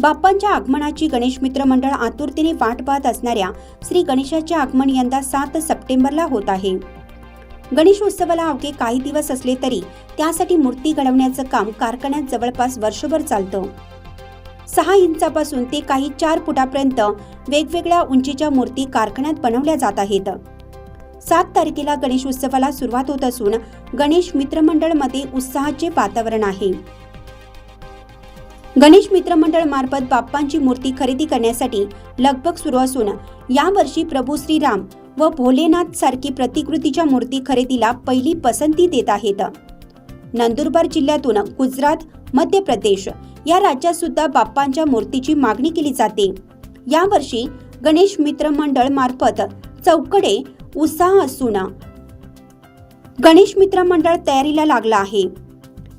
बाप्पांच्या आगमनाची गणेश मित्र मंडळ आतुरतेने वाट पाहत असणाऱ्या श्री गणेशाचे आगमन यंदा सात सप्टेंबरला होत आहे. गणेश उत्सवाला अवघे काही दिवस असले तरी त्यासाठी मूर्ती घडवण्याचं काम कारखान्यात जवळपास वर्षभर चालतं. सहा इंचापासून ते काही चार फुटापर्यंत वेगवेगळ्या उंचीच्या मूर्ती कारखान्यात बनवल्या जात आहेत. सात तारखेला गणेश उत्सवाला सुरुवात होत असून गणेश मित्रमंडळमध्ये उत्साहाचे वातावरण आहे. गणेश मित्रमंडळ मार्फत बाप्पांची मूर्ती खरेदी करण्यासाठी लगबग सुरू असून यावर्षी प्रभू श्रीराम व भोलेनाथ सारखी प्रतिकृतीच्या मूर्ती खरेदीला पहिली पसंती देत आहेत. नंदुरबार जिल्ह्यातून गुजरात मध्य प्रदेश या राज्यात सुद्धा बाप्पांच्या मूर्तीची मागणी केली जाते. यावर्षी गणेश मित्र मंडळ मार्फत चौकडे उत्साह असून गणेश मित्र मंडळ तयारीला लागला आहे.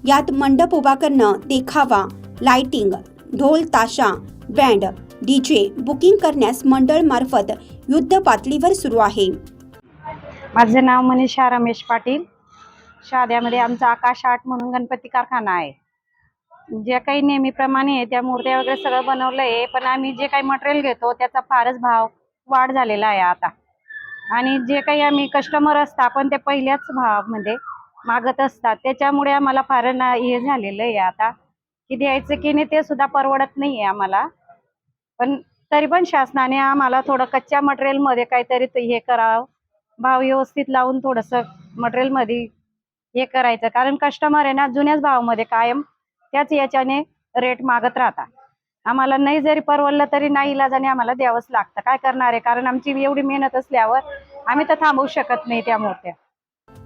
यात मंडप उभा करणं देखावा लाइटिंग ढोल ताशा बँड डीजे बुकिंग करण्यास मंडळ मार्फत युद्ध पातळीवर सुरू आहे. माझं नाव मनीषा रमेश पाटील. शाद्यामध्ये आमचा आकाश आठ म्हणून गणपती कारखाना आहे. जे काही नेहमीप्रमाणे आहे त्या मूर्त्या वगैरे सगळं बनवलं आहे पण आम्ही जे काही मटेरियल घेतो त्याचा फारच भाव वाढ झालेला आहे आता. आणि जे काही आम्ही कस्टमर असता पण ते पहिल्याच भावामध्ये म्हणजे मागत असतात त्याच्यामुळे आम्हाला फार ना हे झालेलं आहे आता. की द्यायचं की नाही ते सुद्धा परवडत नाही आहे आम्हाला. पण तरी पण शासनाने आम्हाला थोडं कच्च्या मटेरियलमध्ये काहीतरी हे करावं. भाव व्यवस्थित लावून थोडंसं मटेरियलमध्ये हे करायचं. कारण कस्टमर आहे ना जुन्याच भावामध्ये कायम त्याच याच्याने रेट मागत राहतात. आम्हाला नाही जरी परवडलं तरी नाही इलाजाने आम्हाला द्यावंच लागतं. काय करणार आहे? कारण आमची एवढी मेहनत असल्यावर आम्ही तर थांबवू शकत नाही त्या मूर्त्या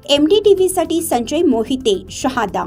एम डी टी व्हीसाठी संजय मोहिते शहादा.